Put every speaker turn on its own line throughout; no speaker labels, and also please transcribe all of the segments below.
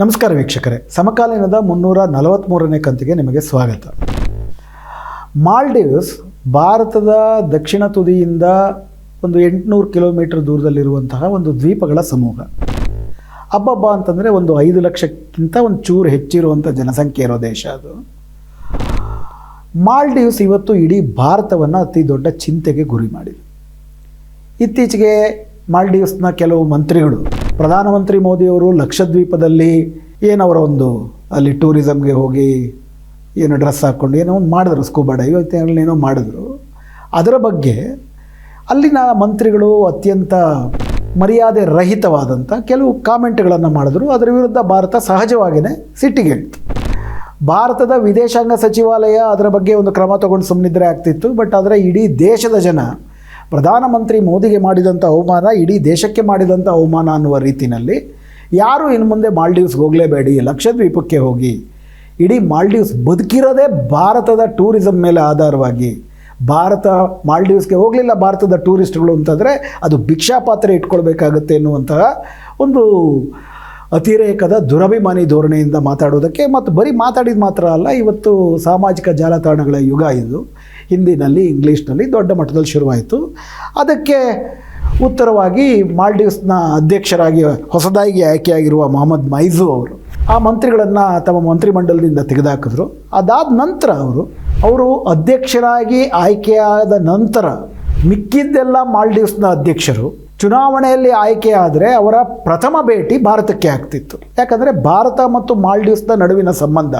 ನಮಸ್ಕಾರ ವೀಕ್ಷಕರೇ. ಸಮಕಾಲೀನದ ಮುನ್ನೂರ ನಲವತ್ತ್ಮೂರನೇ ಕಂತಿಗೆ ನಿಮಗೆ ಸ್ವಾಗತ. ಮಾಲ್ಡೀವ್ಸ್ ಭಾರತದ ದಕ್ಷಿಣ ತುದಿಯಿಂದ ಒಂದು ಎಂಟುನೂರು ಕಿಲೋಮೀಟರ್ ದೂರದಲ್ಲಿರುವಂತಹ ಒಂದು ದ್ವೀಪಗಳ ಸಮೂಹ. ಹಬ್ಬಬ್ಬ ಅಂತಂದರೆ ಒಂದು ಐದು ಲಕ್ಷಕ್ಕಿಂತ ಒಂದು ಚೂರು ಹೆಚ್ಚಿರುವಂಥ ಜನಸಂಖ್ಯೆ ಇರೋ ದೇಶ ಅದು. ಮಾಲ್ಡೀವ್ಸ್ ಇವತ್ತು ಇಡೀ ಭಾರತವನ್ನು ಅತಿ ದೊಡ್ಡ ಚಿಂತೆಗೆ ಗುರಿ ಮಾಡಿದೆ. ಇತ್ತೀಚೆಗೆ ಮಾಲ್ಡೀವ್ಸ್ನ ಕೆಲವು ಮಂತ್ರಿಗಳು ಪ್ರಧಾನಮಂತ್ರಿ ಮೋದಿಯವರು ಲಕ್ಷದ್ವೀಪದಲ್ಲಿ ಏನವರ ಒಂದು ಅಲ್ಲಿ ಟೂರಿಸಮ್ಗೆ ಹೋಗಿ ಏನು ಡ್ರೆಸ್ ಹಾಕ್ಕೊಂಡು ಏನೋ ಒಂದು ಮಾಡಿದ್ರು, ಸ್ಕೂಬಾ ಡೈವ್ ಏನೋ ಮಾಡಿದ್ರು. ಅದರ ಬಗ್ಗೆ ಅಲ್ಲಿನ ಮಂತ್ರಿಗಳು ಅತ್ಯಂತ ಮರ್ಯಾದೆ ರಹಿತವಾದಂಥ ಕೆಲವು ಕಾಮೆಂಟ್ಗಳನ್ನು ಮಾಡಿದ್ರು. ಅದರ ವಿರುದ್ಧ ಭಾರತ ಸಹಜವಾಗಿಯೇ ಸಿಟ್ಟಿಗೆಳ್ತು. ಭಾರತದ ವಿದೇಶಾಂಗ ಸಚಿವಾಲಯ ಅದರ ಬಗ್ಗೆ ಒಂದು ಕ್ರಮ ತಗೊಂಡು ಸುಮ್ಮನಿದ್ರೆ ಆಗ್ತಿತ್ತು, ಬಟ್ ಆದರೆ ಇಡೀ ದೇಶದ ಜನ ಪ್ರಧಾನಮಂತ್ರಿ ಮೋದಿಗೆ ಮಾಡಿದಂಥ ಅವಮಾನ, ಇಡೀ ದೇಶಕ್ಕೆ ಮಾಡಿದಂಥ ಅವಮಾನ ಅನ್ನುವ ರೀತಿಯಲ್ಲಿ ಯಾರು ಇನ್ನು ಮುಂದೆ ಮಾಲ್ಡೀವ್ಸ್ಗೆ ಹೋಗಲೇಬೇಡಿ, ಲಕ್ಷದ್ವೀಪಕ್ಕೆ ಹೋಗಿ. ಇಡೀ ಮಾಲ್ಡೀವ್ಸ್ ಬದುಕಿರೋದೇ ಭಾರತದ ಟೂರಿಸಮ್ ಮೇಲೆ ಆಧಾರವಾಗಿ. ಭಾರತ ಮಾಲ್ಡೀವ್ಸ್ಗೆ ಹೋಗಲಿಲ್ಲ ಭಾರತದ ಟೂರಿಸ್ಟ್ಗಳು ಅಂತಂದರೆ ಅದು ಭಿಕ್ಷಾಪಾತ್ರೆ ಇಟ್ಕೊಳ್ಬೇಕಾಗತ್ತೆ ಎನ್ನುವಂತಹ ಒಂದು ಅತಿರೇಕದ ದುರಭಿಮಾನಿ ಧೋರಣೆಯಿಂದ ಮಾತಾಡೋದಕ್ಕೆ ಮತ್ತು ಬರೀ ಮಾತಾಡಿದ ಮಾತ್ರ ಅಲ್ಲ, ಇವತ್ತು ಸಾಮಾಜಿಕ ಜಾಲತಾಣಗಳ ಯುಗ ಇದು. ಹಿಂದಿನಲ್ಲಿ, ಇಂಗ್ಲೀಷ್ನಲ್ಲಿ ದೊಡ್ಡ ಮಟ್ಟದಲ್ಲಿ ಶುರುವಾಯಿತು. ಅದಕ್ಕೆ ಉತ್ತರವಾಗಿ ಮಾಲ್ಡೀವ್ಸ್ನ ಅಧ್ಯಕ್ಷರಾಗಿ, ಹೊಸದಾಗಿ ಆಯ್ಕೆಯಾಗಿರುವ ಮೊಹಮ್ಮದ್ ಮೈಜು ಅವರು ಆ ಮಂತ್ರಿಗಳನ್ನು ತಮ್ಮ ಮಂತ್ರಿಮಂಡಲದಿಂದ ತೆಗೆದುಹಾಕಿದ್ರು ಅದಾದ ನಂತರ ಅವರು ಅವರು ಅಧ್ಯಕ್ಷರಾಗಿ ಆಯ್ಕೆಯಾದ ನಂತರ ಮಿಕ್ಕಿದ್ದೆಲ್ಲ ಮಾಲ್ಡೀವ್ಸ್ನ ಅಧ್ಯಕ್ಷರು ಚುನಾವಣೆಯಲ್ಲಿ ಆಯ್ಕೆಯಾದರೆ ಅವರ ಪ್ರಥಮ ಭೇಟಿ ಭಾರತಕ್ಕೆ ಆಗ್ತಿತ್ತು. ಯಾಕಂದರೆ ಭಾರತ ಮತ್ತು ಮಾಲ್ಡೀವ್ಸ್ನ ನಡುವಿನ ಸಂಬಂಧ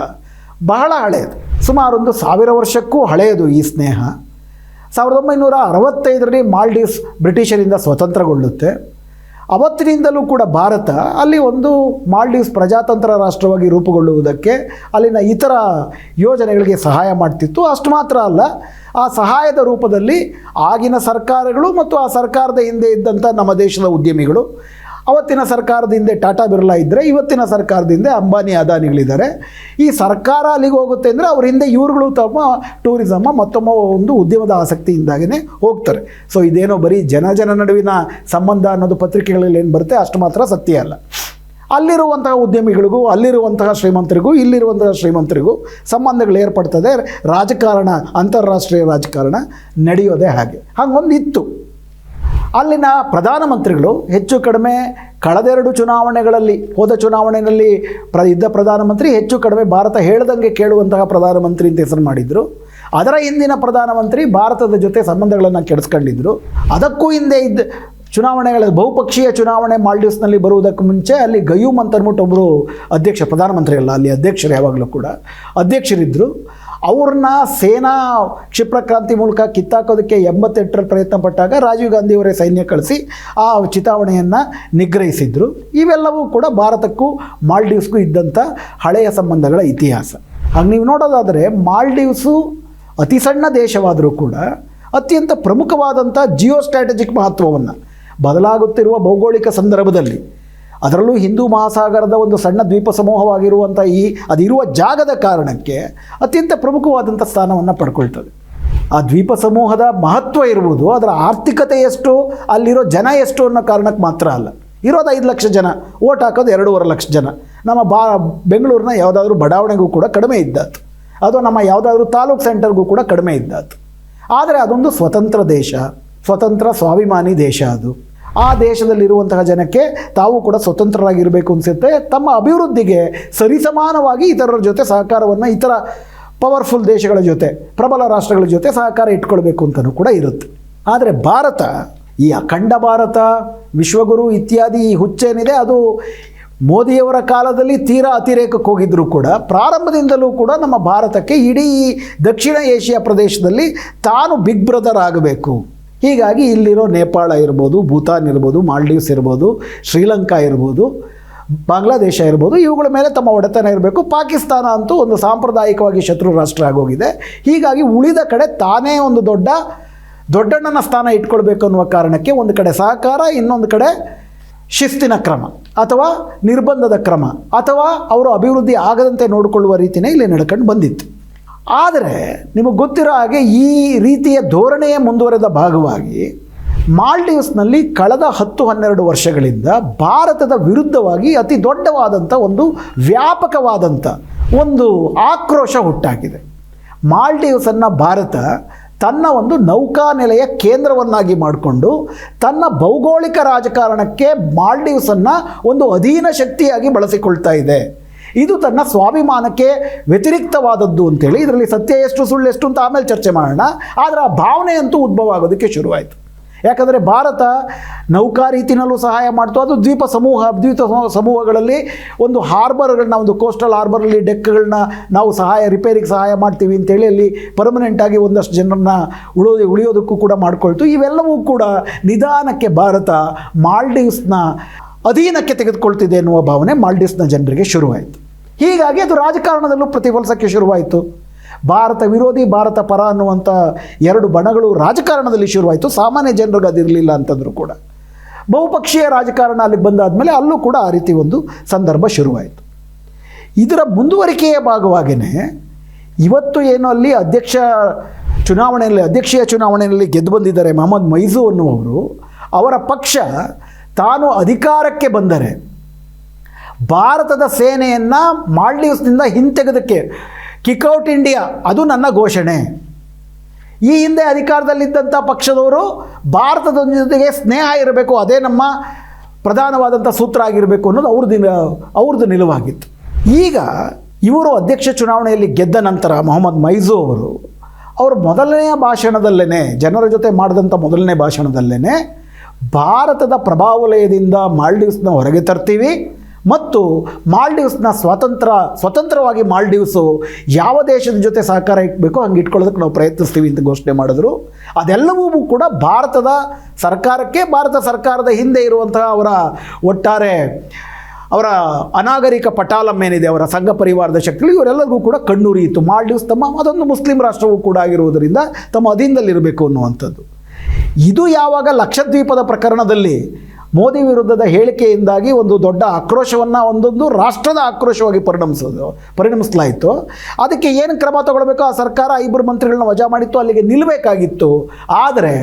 ಬಹಳ ಹಳೆಯದು ಸುಮಾರೊಂದು ಸಾವಿರ ವರ್ಷಕ್ಕೂ ಹಳೆಯದು ಈ ಸ್ನೇಹ. ಸಾವಿರದ ಒಂಬೈನೂರ ಅರವತ್ತೈದರಲ್ಲಿ ಮಾಲ್ಡೀವ್ಸ್ ಬ್ರಿಟಿಷರಿಂದ ಸ್ವತಂತ್ರಗೊಳ್ಳುತ್ತೆ. ಅವತ್ತಿನಿಂದಲೂ ಕೂಡ ಭಾರತ ಅಲ್ಲಿ ಒಂದು ಮಾಲ್ಡೀವ್ಸ್ ಪ್ರಜಾತಂತ್ರ ರಾಷ್ಟ್ರವಾಗಿ ರೂಪುಗೊಳ್ಳುವುದಕ್ಕೆ ಅಲ್ಲಿನ ಇತರ ಯೋಜನೆಗಳಿಗೆ ಸಹಾಯ ಮಾಡ್ತಿತ್ತು. ಅಷ್ಟು ಮಾತ್ರ ಅಲ್ಲ, ಆ ಸಹಾಯದ ರೂಪದಲ್ಲಿ ಆಗಿನ ಸರ್ಕಾರಗಳು ಮತ್ತು ಆ ಸರ್ಕಾರದ ಹಿಂದೆ ಇದ್ದಂಥ ನಮ್ಮ ದೇಶದ ಉದ್ಯಮಿಗಳು ಅವತ್ತಿನ ಸರ್ಕಾರದಿಂದ ಟಾಟಾ ಬಿರ್ಲಾ ಇದ್ದರೆ ಇವತ್ತಿನ ಸರ್ಕಾರದಿಂದ ಅಂಬಾನಿ ಅದಾನಿಗಳಿದ್ದಾರೆ. ಈ ಸರ್ಕಾರ ಅಲ್ಲಿಗೆ ಹೋಗುತ್ತೆ ಅಂದರೆ ಅವ್ರ ಹಿಂದೆ ಇವ್ರುಗಳು ತಮ್ಮ ಟೂರಿಸಮ್ಮ ಮತ್ತೊಮ್ಮ ಒಂದು ಉದ್ಯಮದ ಆಸಕ್ತಿಯಿಂದಾಗೇ ಹೋಗ್ತಾರೆ. ಸೊ ಇದೇನೋ ಬರೀ ಜನ ಜನ ನಡುವಿನ ಸಂಬಂಧ ಅನ್ನೋದು ಪತ್ರಿಕೆಗಳಲ್ಲಿ ಏನು ಬರುತ್ತೆ? ಅಷ್ಟು ಮಾತ್ರ ಸತ್ಯ ಅಲ್ಲ. ಅಲ್ಲಿರುವಂತಹ ಉದ್ಯಮಿಗಳಿಗೂ, ಅಲ್ಲಿರುವಂತಹ ಶ್ರೀಮಂತರಿಗೂ, ಇಲ್ಲಿರುವಂತಹ ಶ್ರೀಮಂತರಿಗೂ ಸಂಬಂಧಗಳು ಏರ್ಪಡ್ತದೆ. ರಾಜಕಾರಣ, ಅಂತಾರಾಷ್ಟ್ರೀಯ ರಾಜಕಾರಣ ನಡೆಯೋದೇ ಹಾಗೆ. ಹಾಗೊಂದಿತ್ತು ಅಲ್ಲಿನ ಪ್ರಧಾನಮಂತ್ರಿಗಳು ಹೆಚ್ಚು ಕಡಿಮೆ ಕಳೆದೆರಡು ಚುನಾವಣೆಗಳಲ್ಲಿ, ಹೋದ ಚುನಾವಣೆಯಲ್ಲಿ ಪ್ರ, ಇದ್ದ ಪ್ರಧಾನಮಂತ್ರಿ ಹೆಚ್ಚು ಕಡಿಮೆ ಭಾರತ ಹೇಳ್ದಂಗೆ ಕೇಳುವಂತಹ ಪ್ರಧಾನಮಂತ್ರಿ ಅಂತ ಹೆಸರು ಮಾಡಿದರು. ಅದರ ಹಿಂದಿನ ಪ್ರಧಾನಮಂತ್ರಿ ಭಾರತದ ಜೊತೆ ಸಂಬಂಧಗಳನ್ನು ಕೆಡಿಸ್ಕೊಂಡಿದ್ದರು ಅದಕ್ಕೂ ಹಿಂದೆ ಇದ್ದ ಚುನಾವಣೆಗಳ, ಬಹುಪಕ್ಷೀಯ ಚುನಾವಣೆ ಮಾಲ್ಡೀವ್ಸ್ನಲ್ಲಿ ಬರುವುದಕ್ಕೆ ಮುಂಚೆ ಅಲ್ಲಿ ಗಯೂಮ್ ಅಂತ ಅಂದ್ಬಿಟ್ಟು ಒಬ್ಬರು ಅಧ್ಯಕ್ಷ ಪ್ರಧಾನಮಂತ್ರಿ ಅಲ್ಲ ಅಲ್ಲಿ ಅಧ್ಯಕ್ಷರು ಯಾವಾಗಲೂ ಕೂಡ ಅಧ್ಯಕ್ಷರಿದ್ದರು ಅವ್ರನ್ನ ಸೇನಾ ಕ್ಷಿಪ್ರ ಕ್ರಾಂತಿ ಮೂಲಕ ಕಿತ್ತಾಕೋದಕ್ಕೆ ಎಂಬತ್ತೆಂಟರಲ್ಲಿ ಪ್ರಯತ್ನ ಪಟ್ಟಾಗ ರಾಜೀವ್ ಗಾಂಧಿಯವರೇ ಸೈನ್ಯ ಕಳಿಸಿ ಆ ಚಿತಾವಣೆಯನ್ನು ನಿಗ್ರಹಿಸಿದ್ರು. ಇವೆಲ್ಲವೂ ಕೂಡ ಭಾರತಕ್ಕೂ ಮಾಲ್ಡೀವ್ಸ್ಗೂ ಇದ್ದಂಥ ಹಳೆಯ ಸಂಬಂಧಗಳ ಇತಿಹಾಸ. ಹಾಗೆ ನೀವು ನೋಡೋದಾದರೆ ಮಾಲ್ಡೀವ್ಸು ಅತಿ ಸಣ್ಣ ದೇಶವಾದರೂ ಕೂಡ ಅತ್ಯಂತ ಪ್ರಮುಖವಾದಂಥ ಜಿಯೋ ಸ್ಟ್ರಾಟಜಿಕ್ ಮಹತ್ವವನ್ನು ಬದಲಾಗುತ್ತಿರುವ ಭೌಗೋಳಿಕ ಸಂದರ್ಭದಲ್ಲಿ ಅದರಲ್ಲೂ ಹಿಂದೂ ಮಹಾಸಾಗರದ ಒಂದು ಸಣ್ಣ ದ್ವೀಪ ಸಮೂಹವಾಗಿರುವಂಥ ಈ, ಅದಿರುವ ಜಾಗದ ಕಾರಣಕ್ಕೆ ಅತ್ಯಂತ ಪ್ರಮುಖವಾದಂಥ ಸ್ಥಾನವನ್ನು ಪಡ್ಕೊಳ್ತದೆ. ಆ ದ್ವೀಪ ಸಮೂಹದ ಮಹತ್ವ ಇರುವುದು ಅದರ ಆರ್ಥಿಕತೆ ಎಷ್ಟು, ಅಲ್ಲಿರೋ ಜನ ಎಷ್ಟು ಅನ್ನೋ ಕಾರಣಕ್ಕೆ ಮಾತ್ರ ಅಲ್ಲ. ಇರೋದು ಐದು ಲಕ್ಷ ಜನ ಓಟ್ ಹಾಕೋದು ಎರಡೂವರೆ ಲಕ್ಷ ಜನ. ನಮ್ಮ ಬಾ, ಬೆಂಗಳೂರಿನ ಯಾವುದಾದ್ರೂ ಬಡಾವಣೆಗೂ ಕೂಡ ಕಡಿಮೆ ಇದ್ದಾತು. ಅದು ನಮ್ಮ ಯಾವುದಾದ್ರೂ ತಾಲೂಕು ಸೆಂಟರ್ಗೂ ಕೂಡ ಕಡಿಮೆ ಇದ್ದಾತು. ಆದರೆ ಅದೊಂದು ಸ್ವತಂತ್ರ ದೇಶ, ಸ್ವತಂತ್ರ ಸ್ವಾಭಿಮಾನಿ ದೇಶ ಅದು. ಆ ದೇಶದಲ್ಲಿರುವಂತಹ ಜನಕ್ಕೆ ತಾವು ಕೂಡ ಸ್ವತಂತ್ರರಾಗಿರಬೇಕು ಅನಿಸುತ್ತೆ. ತಮ್ಮ ಅಭಿವೃದ್ಧಿಗೆ ಸರಿಸಮಾನವಾಗಿ ಇತರರ ಜೊತೆ ಸಹಕಾರವನ್ನು ಇತರ ಪವರ್ಫುಲ್ ದೇಶಗಳ ಜೊತೆ, ಪ್ರಬಲ ರಾಷ್ಟ್ರಗಳ ಜೊತೆ ಸಹಕಾರ ಇಟ್ಕೊಳ್ಬೇಕು ಅಂತಲೂ ಕೂಡ ಇರುತ್ತೆ. ಆದರೆ ಭಾರತ, ಈ ಅಖಂಡ ಭಾರತ, ವಿಶ್ವಗುರು ಇತ್ಯಾದಿ ಈ ಹುಚ್ಚೇನಿದೆ, ಅದು ಮೋದಿಯವರ ಕಾಲದಲ್ಲಿ ತೀರಾ ಅತಿರೇಕಕ್ಕೆ ಹೋಗಿದ್ದರೂ ಕೂಡ ಪ್ರಾರಂಭದಿಂದಲೂ ಕೂಡ ನಮ್ಮ ಭಾರತಕ್ಕೆ ಇಡೀ ದಕ್ಷಿಣ ಏಷ್ಯಾ ಪ್ರದೇಶದಲ್ಲಿ ತಾನು ಬಿಗ್ ಬ್ರದರ್ ಆಗಬೇಕು. ಹೀಗಾಗಿ ಇಲ್ಲಿರೋ ನೇಪಾಳ ಇರ್ಬೋದು, ಭೂತಾನ್ ಇರ್ಬೋದು, ಮಾಲ್ಡೀವ್ಸ್ ಇರ್ಬೋದು, ಶ್ರೀಲಂಕಾ ಇರ್ಬೋದು, ಬಾಂಗ್ಲಾದೇಶ ಇರ್ಬೋದು, ಇವುಗಳ ಮೇಲೆ ತಮ್ಮ ಒಡೆತನ ಇರಬೇಕು. ಪಾಕಿಸ್ತಾನ ಅಂತೂ ಒಂದು ಸಾಂಪ್ರದಾಯಿಕವಾಗಿ ಶತ್ರು ರಾಷ್ಟ್ರ ಆಗೋಗಿದೆ. ಹೀಗಾಗಿ ಉಳಿದ ಕಡೆ ತಾನೇ ಒಂದು ದೊಡ್ಡ, ದೊಡ್ಡಣ್ಣನ ಸ್ಥಾನ ಇಟ್ಕೊಳ್ಬೇಕು ಅನ್ನುವ ಕಾರಣಕ್ಕೆ ಒಂದು ಕಡೆ ಸಹಕಾರ, ಇನ್ನೊಂದು ಕಡೆ ಶಿಸ್ತಿನ ಕ್ರಮ ಅಥವಾ ನಿರ್ಬಂಧದ ಕ್ರಮ ಅಥವಾ ಅವರು ಅಭಿವೃದ್ಧಿ ಆಗದಂತೆ ನೋಡಿಕೊಳ್ಳುವ ರೀತಿಯೇ ಇಲ್ಲಿ ನಡ್ಕೊಂಡು ಬಂದಿತ್ತು. ಆದರೆ ನಿಮಗೆ ಗೊತ್ತಿರೋ ಹಾಗೆ ಈ ರೀತಿಯ ಧೋರಣೆಯ ಮುಂದುವರೆದ ಭಾಗವಾಗಿ ಮಾಲ್ಡೀವ್ಸ್ನಲ್ಲಿ ಕಳೆದ ಹತ್ತು ಹನ್ನೆರಡು ವರ್ಷಗಳಿಂದ ಭಾರತದ ವಿರುದ್ಧವಾಗಿ ಅತಿ ದೊಡ್ಡವಾದಂಥ ಒಂದು ವ್ಯಾಪಕವಾದಂಥ ಒಂದು ಆಕ್ರೋಶ ಹುಟ್ಟಾಗಿದೆ ಮಾಲ್ಡೀವ್ಸನ್ನು ಭಾರತ ತನ್ನ ಒಂದು ನೌಕಾನೆಲೆಯ ಕೇಂದ್ರವನ್ನಾಗಿ ಮಾಡಿಕೊಂಡು ತನ್ನ ಭೌಗೋಳಿಕ ರಾಜಕಾರಣಕ್ಕೆ ಮಾಲ್ಡೀವ್ಸನ್ನು ಒಂದು ಅಧೀನ ಶಕ್ತಿಯಾಗಿ ಬಳಸಿಕೊಳ್ತಾ ಇದೆ. ಇದು ತನ್ನ ಸ್ವಾಭಿಮಾನಕ್ಕೆ ವ್ಯತಿರಿಕ್ತವಾದದ್ದು ಅಂತೇಳಿ ಇದರಲ್ಲಿ ಸತ್ಯ ಎಷ್ಟು, ಸುಳ್ಳು ಎಷ್ಟು ಅಂತ ಆಮೇಲೆ ಚರ್ಚೆ ಮಾಡೋಣ. ಆದರೆ ಆ ಭಾವನೆ ಅಂತೂ ಉದ್ಭವ ಆಗೋದಕ್ಕೆ ಶುರುವಾಯಿತು. ಯಾಕಂದರೆ ಭಾರತ ನೌಕಾ ರೀತಿನಲ್ಲೂ ಸಹಾಯ ಮಾಡ್ತು. ಅದು ದ್ವೀಪ ಸಮೂಹ, ದ್ವೀಪ ಸಮೂಹಗಳಲ್ಲಿ ಒಂದು ಹಾರ್ಬರ್ಗಳನ್ನ, ಒಂದು ಕೋಸ್ಟಲ್ ಹಾರ್ಬರಲ್ಲಿ ಡೆಕ್ಗಳನ್ನ ನಾವು ಸಹಾಯ, ರಿಪೇರಿಗೆ ಸಹಾಯ ಮಾಡ್ತೀವಿ ಅಂತೇಳಿ ಅಲ್ಲಿ ಪರ್ಮನೆಂಟಾಗಿ ಒಂದಷ್ಟು ಜನರನ್ನ ಉಳಿಯೋದು ಉಳಿಯೋದಕ್ಕೂ ಕೂಡ ಮಾಡಿಕೊಳ್ತು. ಇವೆಲ್ಲವೂ ಕೂಡ ನಿಧಾನಕ್ಕೆ ಭಾರತ ಮಾಲ್ಡೀವ್ಸ್ನ ಅಧೀನಕ್ಕೆ ತೆಗೆದುಕೊಳ್ತಿದೆ ಎನ್ನುವ ಭಾವನೆ ಮಾಲ್ಡೀವ್ಸ್ನ ಜನರಿಗೆ ಶುರುವಾಯಿತು. ಹೀಗಾಗಿ ಅದು ರಾಜಕಾರಣದಲ್ಲೂ ಪ್ರತಿಫಲಿಸೋಕ್ಕೆ ಶುರುವಾಯಿತು. ಭಾರತ ವಿರೋಧಿ, ಭಾರತ ಪರ ಅನ್ನುವಂಥ ಎರಡು ಬಣಗಳು ರಾಜಕಾರಣದಲ್ಲಿ ಶುರುವಾಯಿತು. ಸಾಮಾನ್ಯ ಜನರಿಗೆ ಅದಿರಲಿಲ್ಲ ಅಂತಂದರೂ ಕೂಡ. ಬಹುಪಕ್ಷೀಯ ರಾಜಕಾರಣ ಅಲ್ಲಿಗೆ ಬಂದಾದಮೇಲೆ ಅಲ್ಲೂ ಕೂಡ ಆ ರೀತಿ ಒಂದು ಸಂದರ್ಭ ಶುರುವಾಯಿತು. ಇದರ ಮುಂದುವರಿಕೆಯ ಭಾಗವಾಗಿಯೇ ಇವತ್ತು ಏನು ಅಲ್ಲಿ ಅಧ್ಯಕ್ಷ ಚುನಾವಣೆಯಲ್ಲಿ, ಅಧ್ಯಕ್ಷೀಯ ಚುನಾವಣೆಯಲ್ಲಿ ಗೆದ್ದು ಬಂದಿದ್ದಾರೆ ಮೊಹಮ್ಮದ್ ಮೈಸೂ ಅನ್ನುವರು ಅವರ ಪಕ್ಷ ತಾನು ಅಧಿಕಾರಕ್ಕೆ ಬಂದರೆ ಭಾರತದ ಸೇನೆಯನ್ನು ಮಾಲ್ಡೀವ್ಸ್ನಿಂದ ಹಿಂತೆಗೆದಕ್ಕೆ ಕಿಕ್ಔಟ್ ಇಂಡಿಯಾ ಅದು ನನ್ನ ಘೋಷಣೆ. ಈ ಹಿಂದೆ ಅಧಿಕಾರದಲ್ಲಿದ್ದಂಥ ಪಕ್ಷದವರು ಭಾರತದ ಜೊತೆಗೆ ಸ್ನೇಹ ಇರಬೇಕು, ಅದೇ ನಮ್ಮ ಪ್ರಧಾನವಾದಂಥ ಸೂತ್ರ ಆಗಿರಬೇಕು ಅನ್ನೋದು ಅವ್ರದ್ದು ಅವ್ರದ್ದು ನಿಲುವಾಗಿತ್ತು. ಈಗ ಇವರು ಅಧ್ಯಕ್ಷ ಚುನಾವಣೆಯಲ್ಲಿ ಗೆದ್ದ ನಂತರ ಮೊಹಮ್ಮದ್ ಮೈಸೂ ಅವರು ಅವರು ಮೊದಲನೆಯ ಭಾಷಣದಲ್ಲೇ ಜನರ ಜೊತೆ ಮಾಡಿದಂಥ ಮೊದಲನೇ ಭಾಷಣದಲ್ಲೇ ಭಾರತದ ಪ್ರಭಾವಲಯದಿಂದ ಮಾಲ್ಡೀವ್ಸ್ನ ಹೊರಗೆ ತರ್ತೀವಿ ಮತ್ತು ಮಾಲ್ಡೀವ್ಸ್ನ ಸ್ವತಂತ್ರ, ಸ್ವತಂತ್ರವಾಗಿ ಮಾಲ್ಡೀವ್ಸು ಯಾವ ದೇಶದ ಜೊತೆ ಸಹಕಾರ ಇಟ್ಬೇಕು ಹಂಗೆ ಇಟ್ಕೊಳ್ಳೋದಕ್ಕೆ ನಾವು ಪ್ರಯತ್ನಿಸ್ತೀವಿ ಅಂತ ಘೋಷಣೆ ಮಾಡಿದ್ರು. ಅದೆಲ್ಲವೂ ಕೂಡ ಭಾರತದ ಸರ್ಕಾರಕ್ಕೆ ಭಾರತ ಸರ್ಕಾರದ ಹಿಂದೆ ಇರುವಂತಹ ಅವರ ಒಟ್ಟಾರೆ ಅವರ ಅನಾಗರಿಕ ಪಟಾಲಂ ಏನಿದೆ, ಅವರ ಸಂಘ ಪರಿವಾರದ ಶಕ್ತಿಗಳು, ಇವರೆಲ್ಲರಿಗೂ ಕೂಡ ಕಣ್ಣುರಿಯಿತು ಮಾಲ್ಡೀವ್ಸ್ ತಮ್ಮ ಅದೊಂದು ಮುಸ್ಲಿಂ ರಾಷ್ಟ್ರವೂ ಕೂಡ ಆಗಿರುವುದರಿಂದ ತಮ್ಮ ಅಧೀನದಲ್ಲಿರಬೇಕು ಅನ್ನುವಂಥದ್ದು. ಇದು ಯಾವಾಗ ಲಕ್ಷದ್ವೀಪದ ಪ್ರಕರಣದಲ್ಲಿ ಮೋದಿ ವಿರುದ್ಧದ ಹೇಳಿಕೆಯಿಂದಾಗಿ ಒಂದು ದೊಡ್ಡ ಆಕ್ರೋಶವನ್ನು ಒಂದೊಂದು ರಾಷ್ಟ್ರದ ಆಕ್ರೋಶವಾಗಿ ಪರಿಣಮಿಸೋದು ಪರಿಣಮಿಸಲಾಯಿತು. ಅದಕ್ಕೆ ಏನು ಕ್ರಮ ತಗೊಳ್ಬೇಕು? ಆ ಸರ್ಕಾರ ಇಬ್ಬರು ಮಂತ್ರಿಗಳನ್ನ ವಜಾ ಮಾಡಿತ್ತು, ಅಲ್ಲಿಗೆ ನಿಲ್ಲಬೇಕಾಗಿತ್ತು ಆದರೆ